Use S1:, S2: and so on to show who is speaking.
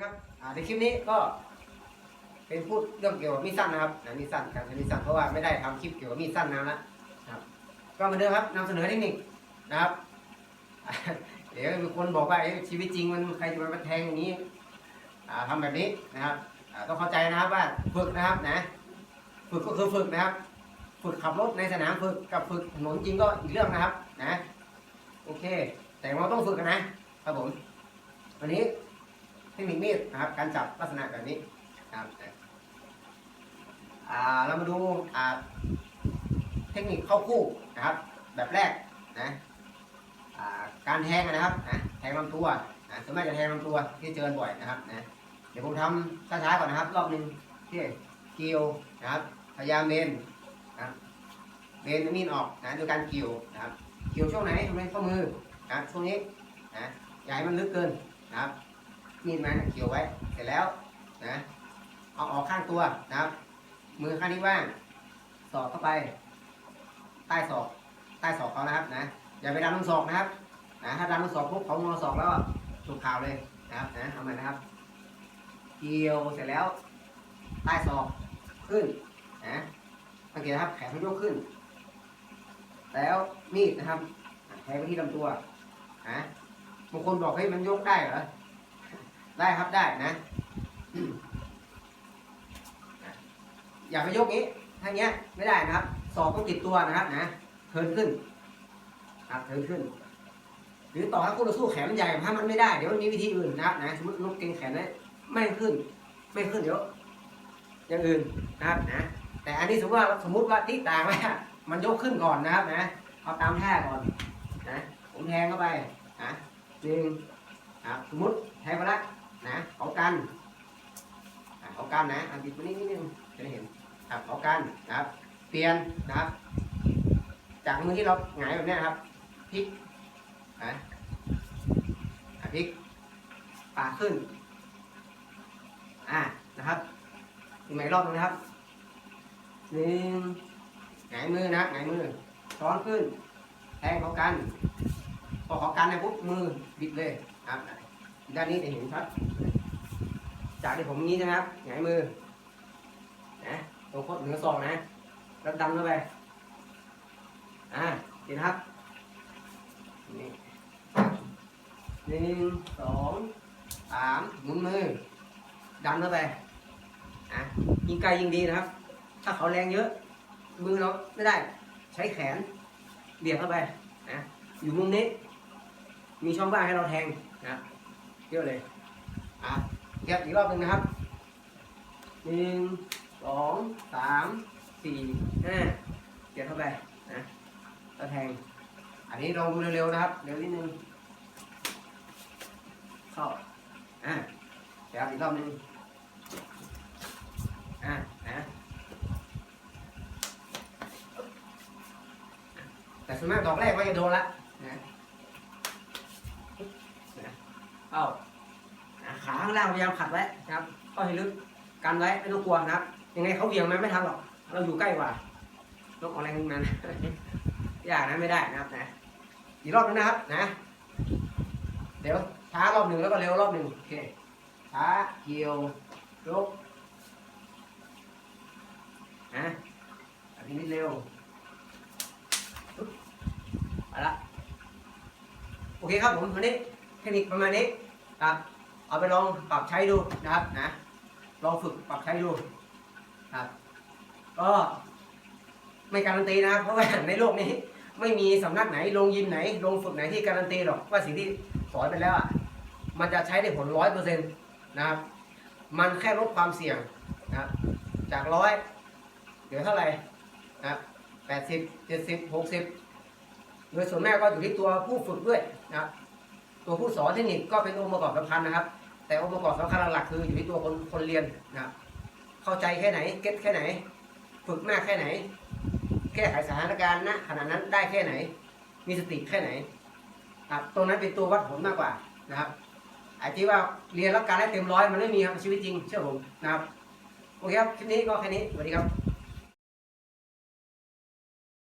S1: ครับอ่าในคลิปนี้ก็ เป็นพูดเรื่องเกี่ยวกับมีดสั้นนะครับนะมีดสั้นการใช้มีดสั้นเพราะว่าไม่ได้ทำคลิปเกี่ยวกับมีดสั้นนานละครับก็เหมือนเดิมครับนำเสนอเทคนิคนะครับเดี๋ยวมีคนบอกว่าเอ๊ะชีวิตจริงมันใครจะมาแทงอย่างนี้อ่าทำแบบนี้นะครับต้องเข้าใจนะครับว่าฝึกนะครับนะฝึกก็คือฝึกนะครับ ฝึกขับรถในสนามฝึกกับฝึกถนนจริงก็อีกเรื่องนะครับนะโอเค แต่เราต้องฝึกกันนะครับผมวันนี้ คนิคมีดนะครับการจับลักษณะแบบนี้นะครับเรามาดูาเทคนิคเข้าคู่นะครับ แบบแรกนะาการแทงนะครับนะแทงลำตัวนะส่วนมากจะแทงลำตัวที่เจอบ่อยนะครับนะเดี๋ยวผมทำช้าๆก่อนนะครับ รอบหนึ่งที่เกี่ยวนะครับพยายามเบนนะครับเบนมีดออกนะโดยการเกี่ยวนะครับ เกี่ยวช่วงไหนตรงนี้ข้อมือนะช่วงนี้นะอย่าให้มันลึกเกินนะครับ มีดมันเกี่ยวไว้ เสร็จแล้วนะเอาออกข้างตัวนะครับ มือข้างนี้ว่าง สอดเข้าไป ใต้ศอก ใต้ศอกเขานะครับนะ อย่าไปดันลงศอกนะครับ นะถ้าดันลงศอกปุ๊บเขางอศอกแล้วถูกข่าวเลยนะครับนะเอาใหม่นะครับ เกี่ยวเสร็จแล้ว ใต้ศอกขึ้นนะสังเกตนะครับแขนมันยกขึ้น แล้วมีดนะครับแทงไปที่ลำตัวนะบางคนบอกเฮ้ยมันยกได้เหรอ ได้ครับได้นะอย่าไปยกนี้ทางเนี้ยไม่ได้นะครับศอกต้องติดตัวนะครับนะเทินขึ้นครับเทินขึ้น หรือต่อให้คู่ต่อสู้แขนมันใหญ่ถ้ามันไม่ได้เดี๋ยวมันมีวิธีอื่นนะครับนะสมมตินกเกงแขนได้ไม่ขึ้น ไม่ขึ้นเดี๋ยวอย่างอื่นนะครับนะแต่อันนี้สมมติว่าสมมติว่าที่ต่างว่ามันยกขึ้นก่อนนะครับนะเอาตามท่าก่อนนะผมแทงเข้าไปนะหนึ่งครับสมมติแทงไปละ นะเขากันเขากันนะอันติดไปนิดนิดนึงจะได้เห็นครับเขากันนะครับ เปลี่ยนนะครับ จากมือที่เราหงายแบบนี้นะครับพลิกนะพลิกปากขึ้น อ่านะครับอีกใหม่รอบนึงนะครับหนึ่งหงายมือนะหงายมือช้อนขึ้นแทงเขากัน พอเขากันเนี่ยปุ๊บมือบิดเลยครับ ด้านนี้จะเห็นชัด จากที่ผมงี้นะครับหงายมือ นะตรงโคตรเหนือศอกนะ แล้วดันเข้าไป อ่า เห็นนะครับ นี่หนึ่งสองสามหมุนมือ ดันเข้าไป อะ ยิงไกลยิงดีนะครับ ถ้าเขาแรงเยอะ มือเราไม่ได้ ใช้แขน เบียงเข้าไป นะ อยู่มุมนี้ มีช่องว่างให้เราแทงนะ เยอะเลยอะเก็บอีกรอบหนึ่งนะครับหนึ่งสองสามสี่ห้าเก็บเข้าไปนะแล้วแทง อันนี้ลองดูเร็วๆนะครับ เร็วนิดนึงเข้าอะเดี๋ยวอีกรอบหนึงอะนะแต่ส่วนมากดอกแรกก็จะโดนละนะ เอาขาข้างล่างพยายามขัดไว้นะครับเข้าให้ลึกกันไว้ไม่ต้องกลัวนะครับ ยังไงเขาเหวี่ยงมาไม่ทันหรอก เราอยู่ใกล้กว่าต้องเอาแรงทั้งนั้นยากนะไม่ได้นะครับนะอีกรอบนึงนะครับนะ เดี๋ยวช้ารอบหนึ่งแล้วก็เร็วรอบหนึ่งโอเคช้าเกี่ยวยกนะอันนี้นิดเร็วไปละโอเคครับผมวันนี้ เทคนิคประมาณนี้ครับเอาไปลองปรับใช้ดูนะครับนะลองฝึกปรับใช้ดูครับ ก็ไม่การันตีนะเพราะว่าในโลกนี้ ไม่มีสำนักไหนโรงยิมไหนโรงฝึกไหนที่การันตีหรอกว่าสิ่งที่สอนไปแล้วอะมันจะใช้ได้ผลร้อยเปอร์เซ็นต์นะครับ มันแค่ลดความเสี่ยงนะครับจากร้อยเหลือเท่าไหร่นะครับแปดสิบเจ็ดสิบหกสิบโดยส่วนแม่ก็อยู่ที่ตัวผู้ฝึกด้วยนะครับ ตัวผู้สอนเทคนิคก็เป็นองค์ประกอบสำคัญนะครับ แต่องค์ประกอบสำคัญหลักๆคืออยู่ที่ตัวคนคนเรียนนะครับเข้าใจแค่ไหนเก็ตแค่ไหน ฝึกมากแค่ไหน แก้ไขสถานการณ์ณขณะนั้นได้แค่ไหน มีสติแค่ไหนครับตรงนั้นเป็นตัววัดผลมากกว่านะครับไอ้ที่ว่าเรียนแล้วการได้เต็มร้อยมันไม่มีครับชีวิตจริงเชื่อผมนะครับโอเคครับคลิปนี้ก็แค่นี้สวัสดีครับ